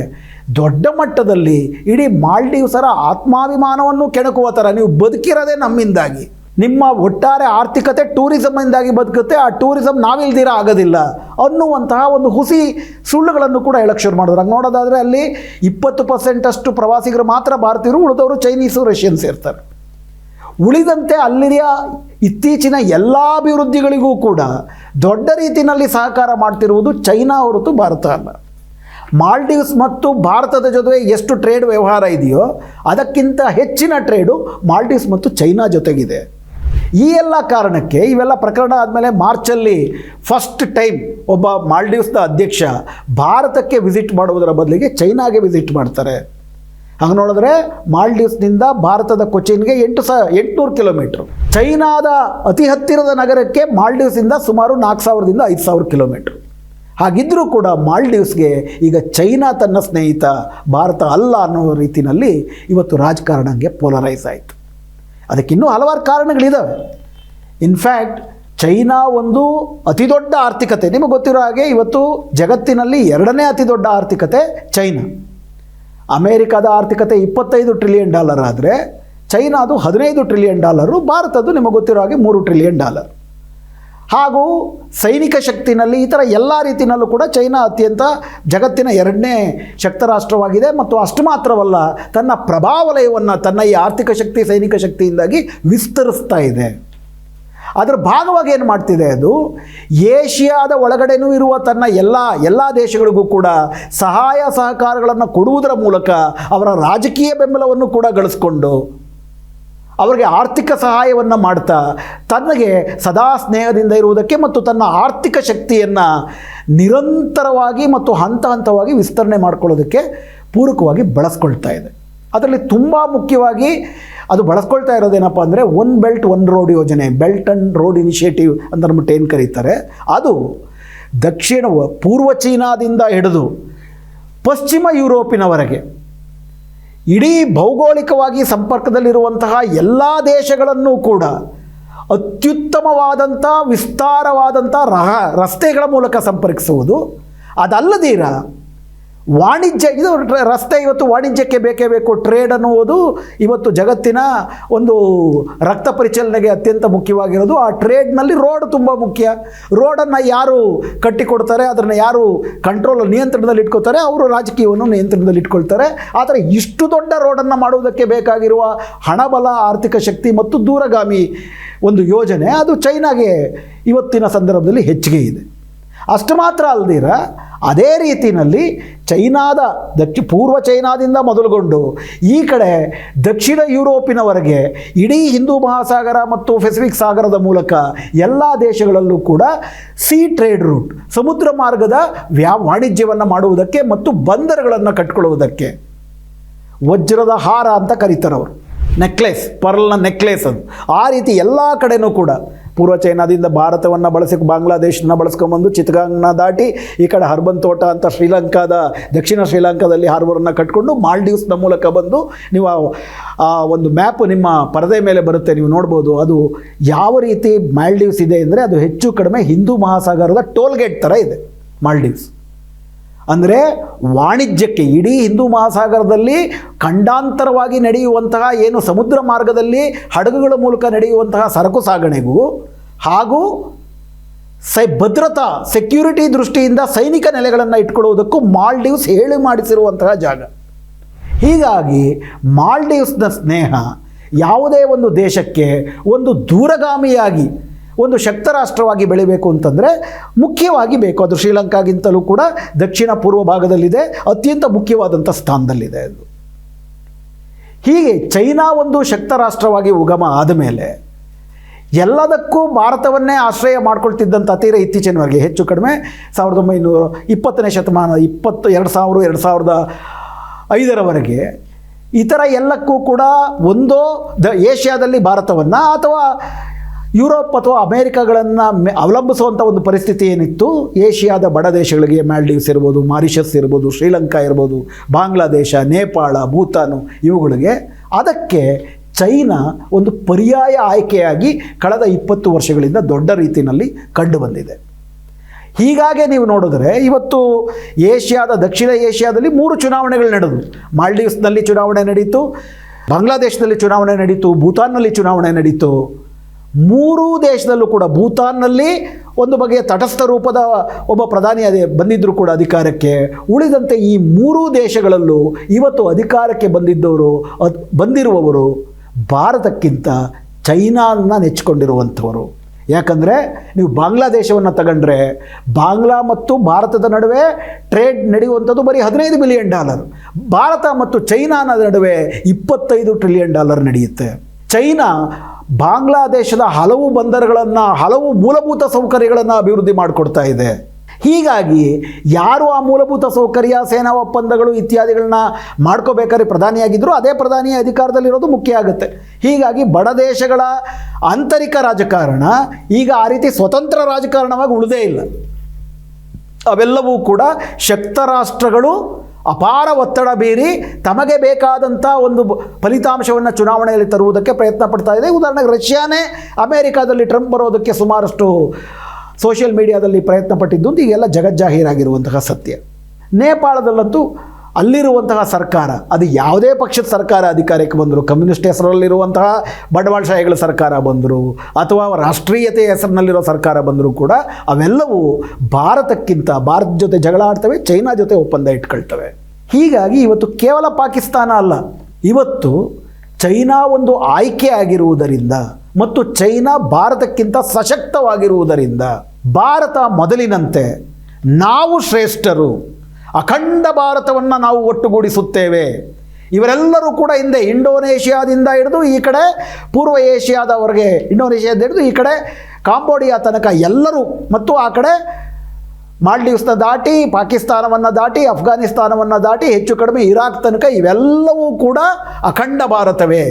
ದೊಡ್ಡ ಮಟ್ಟದಲ್ಲಿ ಇಡೀ ಮಾಲ್ಡೀವ್ಸರ ಆತ್ಮಾಭಿಮಾನವನ್ನು ಕೆಣಕುವ ಥರ ನೀವು ಬದುಕಿರೋದೇ ನಮ್ಮಿಂದಾಗಿ. ನಿಮ್ಮ ಒಟ್ಟಾರೆ ಆರ್ಥಿಕತೆ ಟೂರಿಸಮ್ಮಿಂದಾಗಿ ಬದುಕುತ್ತೆ, ಆ ಟೂರಿಸಮ್ ನಾವಿಲ್ದಿರ ಆಗೋದಿಲ್ಲ ಅನ್ನುವಂತಹ ಒಂದು ಹುಸಿ ಸುಳ್ಳುಗಳನ್ನು ಕೂಡ ಹೇಳಕ್ಕೆ ಶುರು ಮಾಡಿದ್ರು. ಹಂಗೆ ನೋಡೋದಾದರೆ ಅಲ್ಲಿ ಇಪ್ಪತ್ತು ಪರ್ಸೆಂಟಷ್ಟು ಪ್ರವಾಸಿಗರು ಮಾತ್ರ ಭಾರತೀಯರು, ಉಳಿದವರು ಚೈನೀಸು ರಷ್ಯನ್ಸ್ ಇರ್ತಾರೆ ಉಳಿದಂತೆ ಅಲ್ಲಿಯ ಇತ್ತೀಚಿನ ಎಲ್ಲ ಅಭಿವೃದ್ಧಿಗಳಿಗೂ ಕೂಡ ದೊಡ್ಡ ರೀತಿಯಲ್ಲಿ ಸಹಕಾರ ಮಾಡ್ತಿರುವುದು ಚೈನಾ ಹೊರತು ಭಾರತ ಅಲ್ಲ. ಮಾಲ್ಡೀವ್ಸ್ ಮತ್ತು ಭಾರತದ ಜೊತೆ ಎಷ್ಟು ಟ್ರೇಡ್ ವ್ಯವಹಾರ ಇದೆಯೋ ಅದಕ್ಕಿಂತ ಹೆಚ್ಚಿನ ಟ್ರೇಡು ಮಾಲ್ಡೀವ್ಸ್ ಮತ್ತು ಚೈನಾ ಜೊತೆಗಿದೆ. ಈ ಎಲ್ಲ ಕಾರಣಕ್ಕೆ ಇವೆಲ್ಲ ಪ್ರಕರಣ ಆದಮೇಲೆ ಮಾರ್ಚಲ್ಲಿ ಫಸ್ಟ್ ಟೈಮ್ ಒಬ್ಬ ಮಾಲ್ಡೀವ್ಸ್ನ ಅಧ್ಯಕ್ಷ ಭಾರತಕ್ಕೆ ವಿಸಿಟ್ ಮಾಡುವುದರ ಬದಲಿಗೆ ಚೈನಾಗೆ ವಿಸಿಟ್ ಮಾಡ್ತಾರೆ. ಹಂಗೆ ನೋಡಿದ್ರೆ ಮಾಲ್ಡೀವ್ಸ್ನಿಂದ ಭಾರತದ ಕೊಚ್ಚಿನ್ಗೆ ಎಂಟು ಸ, ಎಂಟುನೂರು ಕಿಲೋಮೀಟ್ರ್. ಚೈನಾದ ಅತಿ ಹತ್ತಿರದ ನಗರಕ್ಕೆ ಮಾಲ್ಡೀವ್ಸಿಂದ ಸುಮಾರು ನಾಲ್ಕು ಸಾವಿರದಿಂದ ಐದು ಸಾವಿರ ಕಿಲೋಮೀಟ್ರ್. ಹಾಗಿದ್ದರೂ ಕೂಡ ಮಾಲ್ಡೀವ್ಸ್ಗೆ ಈಗ ಚೈನಾ ತನ್ನ ಸ್ನೇಹಿತ, ಭಾರತ ಅಲ್ಲ ಅನ್ನೋ ರೀತಿಯಲ್ಲಿ ಇವತ್ತು ರಾಜಕಾರಣಕ್ಕೆ ಪೋಲರೈಸ್ ಆಯಿತು. ಅದಕ್ಕಿನ್ನೂ ಹಲವಾರು ಕಾರಣಗಳಿದ್ದಾವೆ ಇನ್ಫ್ಯಾಕ್ಟ್ ಚೈನಾ ಒಂದು ಅತಿ ದೊಡ್ಡ ಆರ್ಥಿಕತೆ. ನಿಮಗೆ ಗೊತ್ತಿರೋ ಹಾಗೆ ಇವತ್ತು ಜಗತ್ತಿನಲ್ಲಿ ಎರಡನೇ ಅತಿ ದೊಡ್ಡ ಆರ್ಥಿಕತೆ ಚೈನಾ. ಅಮೇರಿಕಾದ ಆರ್ಥಿಕತೆ ಇಪ್ಪತ್ತೈದು ಟ್ರಿಲಿಯನ್ ಡಾಲರ್ ಆದರೆ ಚೈನಾದು ಹದಿನೈದು ಟ್ರಿಲಿಯನ್ ಡಾಲರು ಭಾರತದ್ದು ನಿಮಗೆ ಗೊತ್ತಿರೋ ಹಾಗೆ ಮೂರು ಟ್ರಿಲಿಯನ್ ಡಾಲರ್ ಹಾಗೂ ಸೈನಿಕ ಶಕ್ತಿನಲ್ಲಿ ಈ ಥರ ಎಲ್ಲ ರೀತಿಯಲ್ಲೂ ಕೂಡ ಚೈನಾ ಅತ್ಯಂತ ಜಗತ್ತಿನ ಎರಡನೇ ಶಕ್ತ ರಾಷ್ಟ್ರವಾಗಿದೆ ಮತ್ತು ಅಷ್ಟು ಮಾತ್ರವಲ್ಲ ತನ್ನ ಪ್ರಭಾವಲಯವನ್ನು ತನ್ನ ಈ ಆರ್ಥಿಕ ಶಕ್ತಿ, ಸೈನಿಕ ಶಕ್ತಿಯಿಂದಾಗಿ ವಿಸ್ತರಿಸ್ತಾ ಇದೆ. ಅದರ ಭಾಗವಾಗಿ ಏನು ಮಾಡ್ತಿದೆ ಅದು? ಏಷ್ಯಾದ ಒಳಗಡೆನೂ ಇರುವ ತನ್ನ ಎಲ್ಲ ಎಲ್ಲ ದೇಶಗಳಿಗೂ ಕೂಡ ಸಹಾಯ ಸಹಕಾರಗಳನ್ನು ಕೊಡುವುದರ ಮೂಲಕ ಅವರ ರಾಜಕೀಯ ಬೆಂಬಲವನ್ನು ಕೂಡ ಗಳಿಸ್ಕೊಂಡು ಅವರಿಗೆ ಆರ್ಥಿಕ ಸಹಾಯವನ್ನು ಮಾಡ್ತಾ, ತನಗೆ ಸದಾ ಸ್ನೇಹದಿಂದ ಇರುವುದಕ್ಕೆ ಮತ್ತು ತನ್ನ ಆರ್ಥಿಕ ಶಕ್ತಿಯನ್ನು ನಿರಂತರವಾಗಿ ಮತ್ತು ಹಂತ ಹಂತವಾಗಿ ವಿಸ್ತರಣೆ ಮಾಡ್ಕೊಳ್ಳೋದಕ್ಕೆ ಪೂರಕವಾಗಿ ಬಳಸ್ಕೊಳ್ತಾ ಇದೆ. ಅದರಲ್ಲಿ ತುಂಬ ಮುಖ್ಯವಾಗಿ ಅದು ಬಳಸ್ಕೊಳ್ತಾ ಇರೋದೇನಪ್ಪ ಅಂದರೆ ಒನ್ ಬೆಲ್ಟ್ ಒನ್ ರೋಡ್ ಯೋಜನೆ ಬೆಲ್ಟ್ ಆ್ಯಂಡ್ ರೋಡ್ ಇನಿಷಿಯೇಟಿವ್ ಅಂತ ಅಂದ್ಬಿಟ್ಟು ಏನು ಕರೀತಾರೆ, ಅದು ದಕ್ಷಿಣ ಪೂರ್ವ ಚೀನಾದಿಂದ ಹಿಡಿದು ಪಶ್ಚಿಮ ಯುರೋಪಿನವರೆಗೆ ಇಡೀ ಭೌಗೋಳಿಕವಾಗಿ ಸಂಪರ್ಕದಲ್ಲಿರುವಂತಹ ಎಲ್ಲ ದೇಶಗಳನ್ನು ಕೂಡ ಅತ್ಯುತ್ತಮವಾದಂಥ ವಿಸ್ತಾರವಾದಂಥ ರಹ ರಸ್ತೆಗಳ ಮೂಲಕ ಸಂಪರ್ಕಿಸುವುದು. ಅದಲ್ಲದೀರ ವಾಣಿಜ್ಯ, ಇದು ರಸ್ತೆ ಇವತ್ತು ವಾಣಿಜ್ಯಕ್ಕೆ ಬೇಕೇ ಬೇಕು. ಟ್ರೇಡ್ ಅನ್ನುವುದು ಇವತ್ತು ಜಗತ್ತಿನ ಒಂದು ರಕ್ತ ಪರಿಚಲನೆಗೆ ಅತ್ಯಂತ ಮುಖ್ಯವಾಗಿರೋದು. ಆ ಟ್ರೇಡ್ನಲ್ಲಿ ರೋಡ್ ತುಂಬ ಮುಖ್ಯ. ರೋಡನ್ನು ಯಾರು ಕಟ್ಟಿಕೊಡ್ತಾರೆ ಅದನ್ನು ಯಾರು ಕಂಟ್ರೋಲ್ ನಿಯಂತ್ರಣದಲ್ಲಿ ಇಟ್ಕೋತಾರೆ ಅವರು ರಾಜಕೀಯವನ್ನು ನಿಯಂತ್ರಣದಲ್ಲಿ ಇಟ್ಕೊಳ್ತಾರೆ. ಆದರೆ ಇಷ್ಟು ದೊಡ್ಡ ರೋಡನ್ನು ಮಾಡುವುದಕ್ಕೆ ಬೇಕಾಗಿರುವ ಹಣಬಲ, ಆರ್ಥಿಕ ಶಕ್ತಿ ಮತ್ತು ದೂರಗಾಮಿ ಒಂದು ಯೋಜನೆ. ಅದು ಚೈನಾಗೆ ಇವತ್ತಿನ ಸಂದರ್ಭದಲ್ಲಿ ಹೆಚ್ಚಿಗೆ ಇದೆ. ಅಷ್ಟು ಮಾತ್ರ ಅಲ್ದಿರ, ಅದೇ ರೀತಿಯಲ್ಲಿ ಚೈನಾದ ದಕ್ಷಿ, ಪೂರ್ವ ಚೈನಾದಿಂದ ಮೊದಲುಗೊಂಡು ಈ ಕಡೆ ದಕ್ಷಿಣ ಯುರೋಪಿನವರೆಗೆ ಇಡೀ ಹಿಂದೂ ಮಹಾಸಾಗರ ಮತ್ತು ಪೆಸಿಫಿಕ್ ಸಾಗರದ ಮೂಲಕ ಎಲ್ಲ ದೇಶಗಳಲ್ಲೂ ಕೂಡ ಸಿ ಟ್ರೇಡ್ ರೂಟ್, ಸಮುದ್ರ ಮಾರ್ಗದ ವ್ಯಾ, ವಾಣಿಜ್ಯವನ್ನು ಮಾಡುವುದಕ್ಕೆ ಮತ್ತು ಬಂದರುಗಳನ್ನು ಕಟ್ಕೊಳ್ಳುವುದಕ್ಕೆ. ವಜ್ರದ ಹಾರ ಅಂತ ಕರೀತಾರೆ ಅವರು ನೆಕ್ಲೆಸ್ ಪರ್ಲ್ನ ನೆಕ್ಲೆಸ್ ಅದು. ಆ ರೀತಿ ಎಲ್ಲ ಕಡೆಯೂ ಕೂಡ ಪೂರ್ವ ಚೈನಾದಿಂದ ಭಾರತವನ್ನು ಬಳಸಿ ಬಾಂಗ್ಲಾದೇಶನ ಬಳಸ್ಕೊಂಬಂದು ಚಿತ್ತಗಾಂಗ್ನ ದಾಟಿ ಈ ಕಡೆ ಹರ್ಬನ್ ತೋಟ ಅಂತ ಶ್ರೀಲಂಕಾದ ದಕ್ಷಿಣ ಶ್ರೀಲಂಕಾದಲ್ಲಿ ಹಾರ್ಬರನ್ನು ಕಟ್ಕೊಂಡು ಮಾಲ್ಡೀವ್ಸ್ನ ಮೂಲಕ ಬಂದು ನೀವು ಆ- ಒಂದು ಮ್ಯಾಪ್ ನಿಮ್ಮ ಪರದೆ ಮೇಲೆ ಬರುತ್ತೆ, ನೀವು ನೋಡ್ಬೋದು. ಅದು ಯಾವ ರೀತಿ ಮಾಲ್ಡೀವ್ಸ್ ಇದೆ ಅಂದರೆ ಅದು ಹೆಚ್ಚು ಕಡಿಮೆ ಹಿಂದೂ ಮಹಾಸಾಗರದ ಟೋಲ್ಗೇಟ್ ಥರ ಇದೆ ಮಾಲ್ಡೀವ್ಸ್. ಅಂದರೆ ವಾಣಿಜ್ಯಕ್ಕೆ ಇಡೀ ಹಿಂದೂ ಮಹಾಸಾಗರದಲ್ಲಿ ಖಂಡಾಂತರವಾಗಿ ನಡೆಯುವಂತಹ ಏನು ಸಮುದ್ರ ಮಾರ್ಗದಲ್ಲಿ ಹಡಗುಗಳ ಮೂಲಕ ನಡೆಯುವಂತಹ ಸರಕು ಸಾಗಣೆಗೂ ಹಾಗೂ ಸೈ ಭದ್ರತಾ ಸೆಕ್ಯೂರಿಟಿ ದೃಷ್ಟಿಯಿಂದ ಸೈನಿಕ ನೆಲೆಗಳನ್ನು ಇಟ್ಕೊಳ್ಳುವುದಕ್ಕೂ ಮಾಲ್ಡೀವ್ಸ್ ಹೇಳಿ ಮಾಡಿಸಿರುವಂತಹ ಜಾಗ. ಹೀಗಾಗಿ ಮಾಲ್ಡೀವ್ಸ್ನ ಸ್ನೇಹ ಯಾವುದೇ ಒಂದು ದೇಶಕ್ಕೆ ಒಂದು ದೂರಗಾಮಿಯಾಗಿ ಒಂದು ಶಕ್ತ ರಾಷ್ಟ್ರವಾಗಿ ಬೆಳಿಬೇಕು ಅಂತಂದರೆ ಮುಖ್ಯವಾಗಿ ಬೇಕು. ಅದು ಶ್ರೀಲಂಕಾಗಿಂತಲೂ ಕೂಡ ದಕ್ಷಿಣ ಪೂರ್ವ ಭಾಗದಲ್ಲಿದೆ, ಅತ್ಯಂತ ಮುಖ್ಯವಾದಂಥ ಸ್ಥಾನದಲ್ಲಿದೆ ಅದು. ಹೀಗೆ ಚೈನಾ ಒಂದು ಶಕ್ತ ರಾಷ್ಟ್ರವಾಗಿ ಉಗಮ ಆದಮೇಲೆ ಎಲ್ಲದಕ್ಕೂ ಭಾರತವನ್ನೇ ಆಶ್ರಯ ಮಾಡ್ಕೊಳ್ತಿದ್ದಂಥ ತೀರ ಇತ್ತೀಚಿನವರೆಗೆ, ಹೆಚ್ಚು ಕಡಿಮೆ ಸಾವಿರದ ಒಂಬೈನೂರ ಇಪ್ಪತ್ತನೇ ಶತಮಾನ, ಇಪ್ಪತ್ತು, ಎರಡು ಸಾವಿರ, ಎರಡು ಸಾವಿರದ ಐದರವರೆಗೆ ಇತರ ಎಲ್ಲಕ್ಕೂ ಕೂಡ ಒಂದೋ ದ ಏಷ್ಯಾದಲ್ಲಿ ಭಾರತವನ್ನು ಅಥವಾ ಯುರೋಪ್ ಅಥವಾ ಅಮೇರಿಕಾಗಳನ್ನು ಅವಲಂಬಿಸುವಂಥ ಒಂದು ಪರಿಸ್ಥಿತಿ ಏನಿತ್ತು? ಏಷ್ಯಾದ ಬಡ ದೇಶಗಳಿಗೆ ಮ್ಯಾಲ್ಡೀವ್ಸ್ ಇರ್ಬೋದು, ಮಾರಿಷಸ್ ಇರ್ಬೋದು, ಶ್ರೀಲಂಕಾ ಇರ್ಬೋದು, ಬಾಂಗ್ಲಾದೇಶ, ನೇಪಾಳ, ಭೂತಾನು ಇವುಗಳಿಗೆ. ಅದಕ್ಕೆ ಚೈನಾ ಒಂದು ಪರ್ಯಾಯ ಆಯ್ಕೆಯಾಗಿ ಕಳೆದ ಇಪ್ಪತ್ತು ವರ್ಷಗಳಿಂದ ದೊಡ್ಡ ರೀತಿಯಲ್ಲಿ ಕಂಡುಬಂದಿದೆ ಹೀಗಾಗಿ ನೀವು ನೋಡಿದ್ರೆ ಇವತ್ತು ಏಷ್ಯಾದ, ದಕ್ಷಿಣ ಏಷ್ಯಾದಲ್ಲಿ ಮೂರು ಚುನಾವಣೆಗಳು ನಡೆದು, ಮಾಲ್ಡೀವ್ಸ್ನಲ್ಲಿ ಚುನಾವಣೆ ನಡೀತು, ಬಾಂಗ್ಲಾದೇಶದಲ್ಲಿ ಚುನಾವಣೆ ನಡೀತು, ಭೂತಾನ್ನಲ್ಲಿ ಚುನಾವಣೆ ನಡೀತು. ಮೂರೂ ದೇಶದಲ್ಲೂ ಕೂಡ ಭೂತಾನ್ನಲ್ಲಿ ಒಂದು ಬಗೆಯ ತಟಸ್ಥ ರೂಪದ ಒಬ್ಬ ಪ್ರಧಾನಿ ಅದೇ ಬಂದಿದ್ದರು ಕೂಡ ಅಧಿಕಾರಕ್ಕೆ ಉಳಿದಂತೆ ಈ ಮೂರೂ ದೇಶಗಳಲ್ಲೂ ಇವತ್ತು ಅಧಿಕಾರಕ್ಕೆ ಬಂದಿದ್ದವರು ಬಂದಿರುವವರು ಭಾರತಕ್ಕಿಂತ ಚೈನಾನ ನೆಚ್ಚಿಕೊಂಡಿರುವಂಥವರು. ಯಾಕಂದರೆ ನೀವು ಬಾಂಗ್ಲಾದೇಶವನ್ನು ತಗೊಂಡ್ರೆ ಬಾಂಗ್ಲಾ ಮತ್ತು ಭಾರತದ ನಡುವೆ ಟ್ರೇಡ್ ನಡೆಯುವಂಥದ್ದು ಬರೀ ಹದಿನೈದು ಮಿಲಿಯನ್ ಡಾಲರ್. ಭಾರತ ಮತ್ತು ಚೈನಾನ ನಡುವೆ ಇಪ್ಪತ್ತೈದು ಟ್ರಿಲಿಯನ್ ಡಾಲರ್ ನಡೆಯುತ್ತೆ. ಚೈನಾ ಬಾಂಗ್ಲಾದೇಶದ ಹಲವು ಬಂದರುಗಳನ್ನು, ಹಲವು ಮೂಲಭೂತ ಸೌಕರ್ಯಗಳನ್ನು ಅಭಿವೃದ್ಧಿ ಮಾಡಿಕೊಡ್ತಾ ಇದೆ. ಹೀಗಾಗಿ ಯಾರು ಆ ಮೂಲಭೂತ ಸೌಕರ್ಯ, ಸೇನಾ ಒಪ್ಪಂದಗಳು ಇತ್ಯಾದಿಗಳನ್ನ ಮಾಡ್ಕೋಬೇಕಾದ್ರೆ ಪ್ರಧಾನಿಯಾಗಿದ್ದರೂ ಅದೇ ಪ್ರಧಾನಿಯ ಅಧಿಕಾರದಲ್ಲಿರೋದು ಮುಖ್ಯ ಆಗುತ್ತೆ. ಹೀಗಾಗಿ ಬಡ ದೇಶಗಳ ಆಂತರಿಕ ರಾಜಕಾರಣ ಈಗ ಆ ರೀತಿ ಸ್ವತಂತ್ರ ರಾಜಕಾರಣವಾಗಿ ಉಳಿದೇ ಇಲ್ಲ. ಅವೆಲ್ಲವೂ ಕೂಡ ಶಕ್ತ ರಾಷ್ಟ್ರಗಳು ಅಪಾರ ಒತ್ತಡ ಬೀರಿ ತಮಗೆ ಬೇಕಾದಂಥ ಒಂದು ಫಲಿತಾಂಶವನ್ನು ಚುನಾವಣೆಯಲ್ಲಿ ತರುವುದಕ್ಕೆ ಪ್ರಯತ್ನ ಪಡ್ತಾ ಇದೆ. ಉದಾಹರಣೆಗೆ ರಷ್ಯಾನೇ ಅಮೇರಿಕಾದಲ್ಲಿ ಟ್ರಂಪ್ ಬರೋದಕ್ಕೆ ಸುಮಾರಷ್ಟು ಸೋಷಿಯಲ್ ಮೀಡಿಯಾದಲ್ಲಿ ಪ್ರಯತ್ನ ಪಟ್ಟಿದ್ದು ಈಗೆಲ್ಲ ಜಗಜ್ಜಾಹೀರಾಗಿರುವಂತಹ ಸತ್ಯ. ನೇಪಾಳದಲ್ಲಂತೂ ಅಲ್ಲಿರುವಂತಹ ಸರ್ಕಾರ, ಅದು ಯಾವುದೇ ಪಕ್ಷದ ಸರ್ಕಾರ ಅಧಿಕಾರಕ್ಕೆ ಬಂದರು, ಕಮ್ಯುನಿಸ್ಟ್ ಹೆಸರಲ್ಲಿರುವಂತಹ ಬಂಡವಾಳಶಾಹಿಗಳ ಸರ್ಕಾರ ಬಂದರು, ಅಥವಾ ರಾಷ್ಟ್ರೀಯತೆ ಹೆಸರಿನಲ್ಲಿರೋ ಸರ್ಕಾರ ಬಂದರೂ ಕೂಡ, ಅವೆಲ್ಲವೂ ಭಾರತಕ್ಕಿಂತ ಭಾರತ ಜೊತೆ ಜಗಳ ಆಡ್ತವೆ, ಚೈನಾ ಜೊತೆ ಒಪ್ಪಂದ ಇಟ್ಕೊಳ್ತವೆ. ಹೀಗಾಗಿ ಇವತ್ತು ಕೇವಲ ಪಾಕಿಸ್ತಾನ ಅಲ್ಲ, ಇವತ್ತು ಚೈನಾ ಒಂದು ಆಯ್ಕೆ ಆಗಿರುವುದರಿಂದ ಮತ್ತು ಚೈನಾ ಭಾರತಕ್ಕಿಂತ ಸಶಕ್ತವಾಗಿರುವುದರಿಂದ ಭಾರತ ಮೊದಲಿನಂತೆ ನಾವು ಶ್ರೇಷ್ಠರು ಅಖಂಡ ಭಾರತವನ್ನು ನಾವು ಒಟ್ಟುಗೂಡಿಸುತ್ತೇವೆ. ಇವರೆಲ್ಲರೂ ಕೂಡ ಹಿಂದೆ ಇಂಡೋನೇಷ್ಯಾದಿಂದ ಹಿಡಿದು ಈ ಕಡೆ ಪೂರ್ವ ಏಷ್ಯಾದವರೆಗೆ ಇಂಡೋನೇಷ್ಯಾದ ಹಿಡಿದು ಈ ಕಡೆ ಕಾಂಬೋಡಿಯಾ ತನಕ ಎಲ್ಲರೂ ಮತ್ತು ಆ ಕಡೆ ಮಾಲ್ಡೀವ್ಸ್ನ ದಾಟಿ, ಪಾಕಿಸ್ತಾನವನ್ನು ದಾಟಿ, ಅಫ್ಘಾನಿಸ್ತಾನವನ್ನು ದಾಟಿ, ಹೆಚ್ಚು ಕಡಿಮೆ ಇರಾಕ್ ತನಕ ಇವೆಲ್ಲವೂ ಕೂಡ ಅಖಂಡ ಭಾರತವೇ.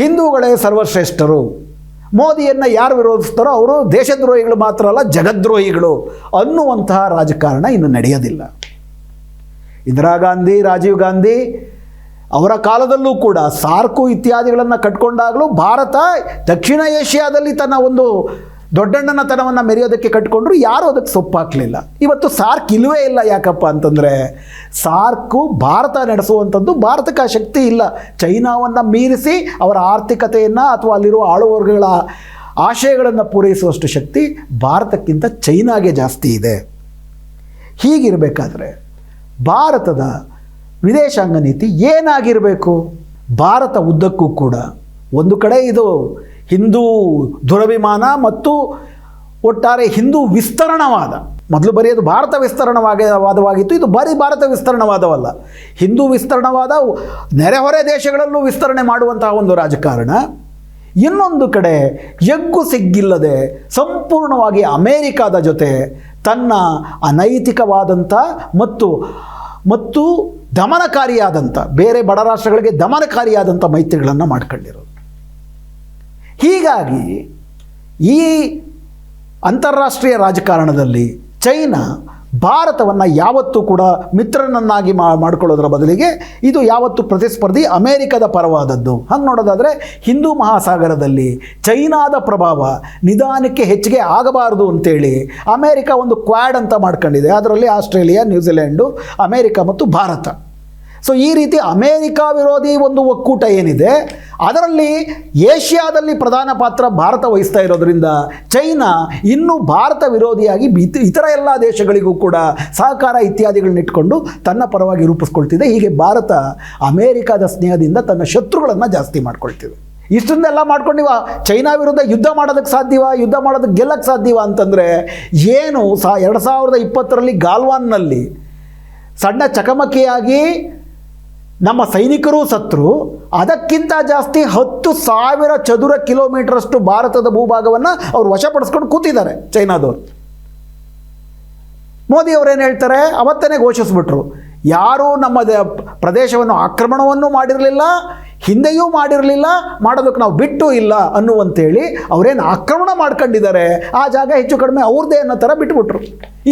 ಹಿಂದೂಗಳೇ ಸರ್ವಶ್ರೇಷ್ಠರು. ಮೋದಿಯನ್ನು ಯಾರು ವಿರೋಧಿಸ್ತಾರೋ ಅವರು ದೇಶದ್ರೋಹಿಗಳು ಮಾತ್ರ ಅಲ್ಲ, ಜಗದ್ರೋಹಿಗಳು ಅನ್ನುವಂತಹ ರಾಜಕಾರಣ ಇನ್ನು ನಡೆಯೋದಿಲ್ಲ. ಇಂದಿರಾ ಗಾಂಧಿ, ರಾಜೀವ್ ಗಾಂಧಿ, ಅವರ ಕಾಲದಲ್ಲೂ ಕೂಡ ಸಾರ್ಕು ಇತ್ಯಾದಿಗಳನ್ನು ಕಟ್ಕೊಂಡಾಗಲೂ ಭಾರತ ದಕ್ಷಿಣ ಏಷ್ಯಾದಲ್ಲಿ ತನ್ನ ಒಂದು ದೊಡ್ಡಣ್ಣನತನವನ್ನು ಮೆರೆಯೋದಕ್ಕೆ ಕಟ್ಕೊಂಡ್ರು ಯಾರೂ ಅದಕ್ಕೆ ಸೊಪ್ಪು ಹಾಕಲಿಲ್ಲ ಇವತ್ತು ಸಾರ್ಕ್ ಇಲ್ಲವೇ ಇಲ್ಲ ಯಾಕಪ್ಪ ಅಂತಂದರೆ ಸಾರ್ಕು ಭಾರತ ನಡೆಸುವಂಥದ್ದು ಭಾರತಕ್ಕೆ ಆ ಶಕ್ತಿ ಇಲ್ಲ. ಚೈನಾವನ್ನು ಮೀರಿಸಿ ಅವರ ಆರ್ಥಿಕತೆಯನ್ನು ಅಥವಾ ಅಲ್ಲಿರುವ ಆಳುವರ್ಗಗಳ ಆಶಯಗಳನ್ನು ಪೂರೈಸುವಷ್ಟು ಶಕ್ತಿ ಭಾರತಕ್ಕಿಂತ ಚೈನಾಗೆ ಜಾಸ್ತಿ ಇದೆ. ಹೀಗಿರಬೇಕಾದ್ರೆ ಭಾರತದ ವಿದೇಶಾಂಗ ನೀತಿ ಏನಾಗಿರಬೇಕು? ಭಾರತ ಉದ್ದಕ್ಕೂ ಕೂಡ. ಒಂದು ಕಡೆ ಇದು ಹಿಂದೂ ದುರಭಿಮಾನ ಮತ್ತು ಒಟ್ಟಾರೆ ಹಿಂದೂ ವಿಸ್ತರಣವಾದ. ಮೊದಲು ಬರೆಯೋದು ಭಾರತ ವಿಸ್ತರಣವಾಗಿ ವಾದವಾಗಿತ್ತು ಇದು ಬರೀ ಭಾರತ ವಿಸ್ತರಣವಾದವಲ್ಲ. ಹಿಂದೂ ವಿಸ್ತರಣವಾದ ನೆರೆಹೊರೆ ದೇಶಗಳಲ್ಲೂ ವಿಸ್ತರಣೆ ಮಾಡುವಂತಹ ಒಂದು ರಾಜಕಾರಣ. ಇನ್ನೊಂದು ಕಡೆ, ಎಗ್ಗು ಸಿಗ್ಗಿಲ್ಲದೆ ಸಂಪೂರ್ಣವಾಗಿ ಅಮೇರಿಕಾದ ಜೊತೆ ತನ್ನ ಅನೈತಿಕವಾದಂಥ ಮತ್ತು ಮತ್ತು ದಮನಕಾರಿಯಾದಂಥ ಬೇರೆ ಬಡ ರಾಷ್ಟ್ರಗಳಿಗೆ ದಮನಕಾರಿಯಾದಂಥ ಮೈತ್ರಿಗಳನ್ನು ಮಾಡ್ಕೊಂಡಿರೋದು. ಹೀಗಾಗಿ ಈ ಅಂತಾರಾಷ್ಟ್ರೀಯ ರಾಜಕಾರಣದಲ್ಲಿ ಚೈನಾ ಭಾರತವನ್ನು ಯಾವತ್ತೂ ಕೂಡ ಮಿತ್ರನನ್ನಾಗಿ ಮಾಡ್ಕೊಳ್ಳೋದ್ರ ಬದಲಿಗೆ ಇದು ಯಾವತ್ತು ಪ್ರತಿಸ್ಪರ್ಧಿ ಅಮೇರಿಕದ ಪರವಾದದ್ದು. ಹಂಗೆ ನೋಡೋದಾದರೆ ಹಿಂದೂ ಮಹಾಸಾಗರದಲ್ಲಿ ಚೈನಾದ ಪ್ರಭಾವ ನಿಧಾನಕ್ಕೆ ಹೆಚ್ಚಿಗೆ ಆಗಬಾರದು ಅಂತೇಳಿ ಅಮೇರಿಕ ಒಂದು ಕ್ವಾಡ್ ಅಂತ ಮಾಡ್ಕೊಂಡಿದೆ. ಅದರಲ್ಲಿ ಆಸ್ಟ್ರೇಲಿಯಾ, ನ್ಯೂಜಿಲ್ಯಾಂಡು, ಅಮೇರಿಕ ಮತ್ತು ಭಾರತ. ಸೊ ಈ ರೀತಿ ಅಮೇರಿಕಾ ವಿರೋಧಿ ಒಂದು ಒಕ್ಕೂಟ ಏನಿದೆ, ಅದರಲ್ಲಿ ಏಷ್ಯಾದಲ್ಲಿ ಪ್ರಧಾನ ಪಾತ್ರ ಭಾರತ ವಹಿಸ್ತಾ ಇರೋದರಿಂದ ಚೈನಾ ಇನ್ನೂ ಭಾರತ ವಿರೋಧಿಯಾಗಿ ಇತ- ಇತರ ಎಲ್ಲ ದೇಶಗಳಿಗೂ ಕೂಡ ಸಹಕಾರ ಇತ್ಯಾದಿಗಳನ್ನ ಇಟ್ಕೊಂಡು ತನ್ನ ಪರವಾಗಿ ರೂಪಿಸ್ಕೊಳ್ತಿದೆ. ಹೀಗೆ ಭಾರತ ಅಮೇರಿಕಾದ ಸ್ನೇಹದಿಂದ ತನ್ನ ಶತ್ರುಗಳನ್ನು ಜಾಸ್ತಿ ಮಾಡ್ಕೊಳ್ತಿದೆ. ಇಷ್ಟೊಂದೆಲ್ಲ ಮಾಡ್ಕೊಂಡಿವ, ಚೈನಾ ವಿರುದ್ಧ ಯುದ್ಧ ಮಾಡೋದಕ್ಕೆ ಸಾಧ್ಯವ, ಯುದ್ಧ ಮಾಡೋದಕ್ಕೆ ಗೆಲ್ಲಕ್ಕೆ ಸಾಧ್ಯವ ಅಂತಂದರೆ ಏನು ಸಾ, ಎರಡು ಸಾವಿರದ ಇಪ್ಪತ್ತರಲ್ಲಿ ಗಾಲ್ವಾನ್ನಲ್ಲಿ ಸಣ್ಣ ಚಕಮಕಿಯಾಗಿ ನಮ್ಮ ಸೈನಿಕರು ಸತ್ರು, ಅದಕ್ಕಿಂತ ಜಾಸ್ತಿ ಹತ್ತು ಸಾವಿರ ಚದುರ ಕಿಲೋಮೀಟರಷ್ಟು ಭಾರತದ ಭೂಭಾಗವನ್ನು ಅವರು ವಶಪಡಿಸ್ಕೊಂಡು ಕೂತಿದ್ದಾರೆ ಚೈನಾದವರು. ಮೋದಿ ಅವರೇನು ಹೇಳ್ತಾರೆ? ಅವತ್ತನೇ ಘೋಷಿಸ್ಬಿಟ್ರು. ಯಾರೂ ನಮ್ಮ ಪ್ರದೇಶವನ್ನು ಆಕ್ರಮಣವನ್ನು ಮಾಡಿರಲಿಲ್ಲ ಹಿಂದೆಯೂ ಮಾಡಿರಲಿಲ್ಲ, ಮಾಡೋದಕ್ಕೆ ನಾವು ಬಿಟ್ಟು ಇಲ್ಲ ಅನ್ನುವಂಥೇಳಿ ಅವರೇನು ಆಕ್ರಮಣ ಮಾಡ್ಕೊಂಡಿದ್ದಾರೆ. ಆ ಜಾಗ ಹೆಚ್ಚು ಕಡಿಮೆ ಅವ್ರದ್ದೇ ಅನ್ನೋ ಥರ ಬಿಟ್ಬಿಟ್ರು.